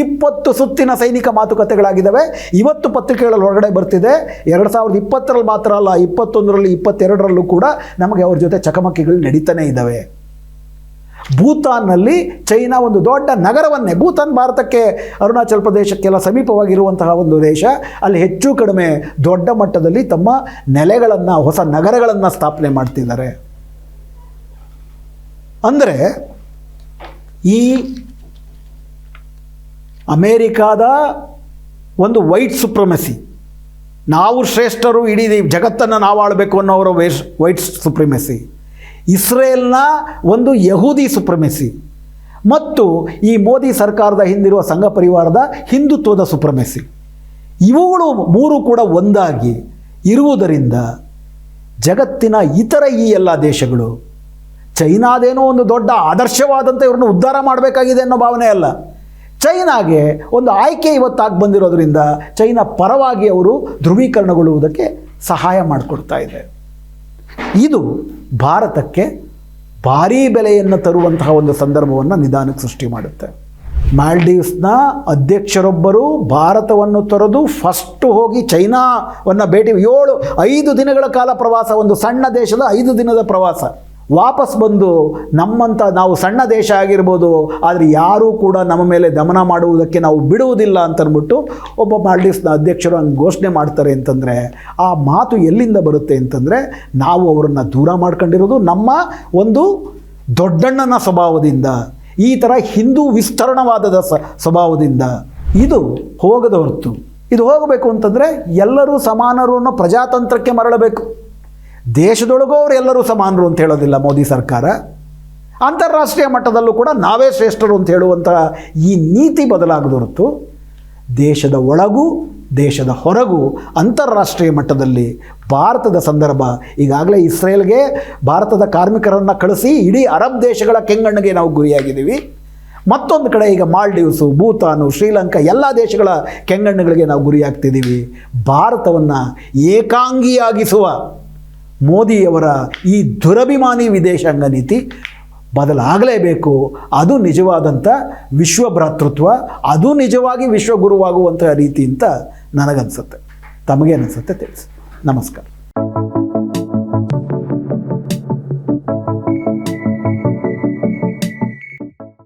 ಇಪ್ಪತ್ತು ಸುತ್ತಿನ ಸೈನಿಕ ಮಾತುಕತೆಗಳಾಗಿದ್ದಾವೆ. ಇವತ್ತು ಪತ್ರಿಕೆಗಳಲ್ಲಿ ಹೊರಗಡೆ ಬರ್ತಿದೆ. ಎರಡು ಸಾವಿರದ ಇಪ್ಪತ್ತರಲ್ಲಿ ಮಾತ್ರ ಅಲ್ಲ, ಇಪ್ಪತ್ತೊಂದರಲ್ಲಿ, ಇಪ್ಪತ್ತೆರಡರಲ್ಲೂ ಕೂಡ ನಮಗೆ ಅವ್ರ ಜೊತೆ ಚಕಮಕಿಗಳು ನಡೀತಾನೆ ಇದ್ದಾವೆ. ಭೂತಾನ್ನಲ್ಲಿ ಚೈನಾ ಒಂದು ದೊಡ್ಡ ನಗರವನ್ನೇ, ಭೂತಾನ್ ಭಾರತಕ್ಕೆ ಅರುಣಾಚಲ ಪ್ರದೇಶಕ್ಕೆಲ್ಲ ಸಮೀಪವಾಗಿರುವಂತಹ ಒಂದು ದೇಶ. ಅಲ್ಲಿ ಹೆಚ್ಚು ಕಡಿಮೆ ದೊಡ್ಡ ಮಟ್ಟದಲ್ಲಿ ತಮ್ಮ ನೆಲೆಗಳನ್ನು, ಹೊಸ ನಗರಗಳನ್ನು ಸ್ಥಾಪನೆ ಮಾಡ್ತಿದ್ದಾರೆ. ಅಂದರೆ ಈ ಅಮೇರಿಕಾದ ಒಂದು ವೈಟ್ ಸುಪ್ರಮಸಿ, ನಾವು ಶ್ರೇಷ್ಠರು ಇಡೀ ಜಗತ್ತನ್ನು ನಾವು ಆಳಬೇಕು ಅನ್ನೋವರ ವೈಸ್ ವೈಟ್ ಸುಪ್ರಿಮೆಸಿ. ಇಸ್ರೇಲ್ನ ಒಂದು ಯಹೂದಿ ಸುಪ್ರಮೆಸಿ ಮತ್ತು ಈ ಮೋದಿ ಸರ್ಕಾರದ ಹಿಂದಿರುವ ಸಂಘ ಪರಿವಾರದ ಹಿಂದುತ್ವದ ಸುಪ್ರಮೆಸಿ. ಇವುಗಳು ಮೂರು ಕೂಡ ಒಂದಾಗಿ ಇರುವುದರಿಂದ ಜಗತ್ತಿನ ಇತರ ಈ ಎಲ್ಲ ದೇಶಗಳು ಚೈನಾದೇನೋ ಒಂದು ದೊಡ್ಡ ಆದರ್ಶವಾದಂಥ ಇವ್ರನ್ನ ಉದ್ಧಾರ ಮಾಡಬೇಕಾಗಿದೆ ಅನ್ನೋ ಭಾವನೆ ಅಲ್ಲ. ಚೈನಾಗೆ ಒಂದು ಆಯ್ಕೆ ಇವತ್ತಾಗಿ ಬಂದಿರೋದ್ರಿಂದ ಚೈನಾ ಪರವಾಗಿ ಅವರು ಧ್ರುವೀಕರಣಗೊಳ್ಳುವುದಕ್ಕೆ ಸಹಾಯ ಮಾಡಿಕೊಡ್ತಾ ಇದೆ. ಇದು ಭಾರತಕ್ಕೆ ಭಾರೀ ಬೆಲೆಯನ್ನು ತರುವಂತಹ ಒಂದು ಸಂದರ್ಭವನ್ನು ನಿಧಾನಕ್ಕೆ ಸೃಷ್ಟಿ ಮಾಡುತ್ತೆ. ಮಾಲ್ಡೀವ್ಸ್ನ ಅಧ್ಯಕ್ಷರೊಬ್ಬರು ಭಾರತವನ್ನು ತೊರೆದು ಫಸ್ಟ್ ಹೋಗಿ ಚೈನಾವನ್ನು ಭೇಟಿ, ಏಳು, ಐದು ದಿನಗಳ ಕಾಲ ಪ್ರವಾಸ, ಒಂದು ಸಣ್ಣ ದೇಶದ ಐದು ದಿನದ ಪ್ರವಾಸ. ವಾಪಸ್ ಬಂದು ನಮ್ಮಂಥ ನಾವು ಸಣ್ಣ ದೇಶ ಆಗಿರ್ಬೋದು, ಆದರೆ ಯಾರೂ ಕೂಡ ನಮ್ಮ ಮೇಲೆ ದಮನ ಮಾಡುವುದಕ್ಕೆ ನಾವು ಬಿಡುವುದಿಲ್ಲ ಅಂತಂದ್ಬಿಟ್ಟು ಒಬ್ಬ ಮಾಲ್ಡೀವ್ಸ್ನ ಅಧ್ಯಕ್ಷರು ಹಂಗೆ ಘೋಷಣೆ ಮಾಡ್ತಾರೆ ಅಂತಂದರೆ, ಆ ಮಾತು ಎಲ್ಲಿಂದ ಬರುತ್ತೆ ಅಂತಂದರೆ, ನಾವು ಅವರನ್ನು ದೂರ ಮಾಡ್ಕೊಂಡಿರೋದು ನಮ್ಮ ಒಂದು ದೊಡ್ಡಣ್ಣನ ಸ್ವಭಾವದಿಂದ, ಈ ಥರ ಹಿಂದೂ ವಿಸ್ತರಣವಾದದ ಸ್ವಭಾವದಿಂದ. ಇದು ಹೋಗದ ಹೊರತು. ಇದು ಹೋಗಬೇಕು ಅಂತಂದರೆ ಎಲ್ಲರೂ ಸಮಾನರು ಅನ್ನೋ ಪ್ರಜಾತಂತ್ರಕ್ಕೆ ಮರಳಬೇಕು. ದೇಶದೊಳಗೂ ಅವರು ಎಲ್ಲರೂ ಸಮಾನರು ಅಂತ ಹೇಳೋದಿಲ್ಲ ಮೋದಿ ಸರ್ಕಾರ. ಅಂತಾರಾಷ್ಟ್ರೀಯ ಮಟ್ಟದಲ್ಲೂ ಕೂಡ ನಾವೇ ಶ್ರೇಷ್ಠರು ಅಂತ ಹೇಳುವಂಥ ಈ ನೀತಿ ಬದಲಾಗದೊರತು ದೇಶದ ಒಳಗೂ, ದೇಶದ ಹೊರಗೂ, ಅಂತಾರಾಷ್ಟ್ರೀಯ ಮಟ್ಟದಲ್ಲಿ ಭಾರತದ ಸಂದರ್ಭ ಈಗಾಗಲೇ ಇಸ್ರೇಲ್ಗೆ ಭಾರತದ ಕಾರ್ಮಿಕರನ್ನು ಕಳಿಸಿ ಇಡೀ ಅರಬ್ ದೇಶಗಳ ಕೆಂಗಣ್ಣಿಗೆ ನಾವು ಗುರಿಯಾಗಿದ್ದೀವಿ. ಮತ್ತೊಂದು ಕಡೆ ಈಗ ಮಾಲ್ಡೀವ್ಸು, ಭೂತಾನು, ಶ್ರೀಲಂಕಾ ಎಲ್ಲ ದೇಶಗಳ ಕೆಂಗಣ್ಣುಗಳಿಗೆ ನಾವು ಗುರಿಯಾಗ್ತಿದ್ದೀವಿ. ಭಾರತವನ್ನು ಏಕಾಂಗಿಯಾಗಿಸುವ ಮೋದಿಯವರ ಈ ದುರಭಿಮಾನಿ ವಿದೇಶಾಂಗ ನೀತಿ ಬದಲಾಗಲೇಬೇಕು. ಅದು ನಿಜವಾದಂಥ ವಿಶ್ವ ಭ್ರಾತೃತ್ವ, ಅದು ನಿಜವಾಗಿ ವಿಶ್ವಗುರುವಾಗುವಂಥ ರೀತಿ ಅಂತ ನನಗನ್ಸುತ್ತೆ. ತಮಗೇನಿಸುತ್ತೆ ತಿಳಿಸಿ. ನಮಸ್ಕಾರ.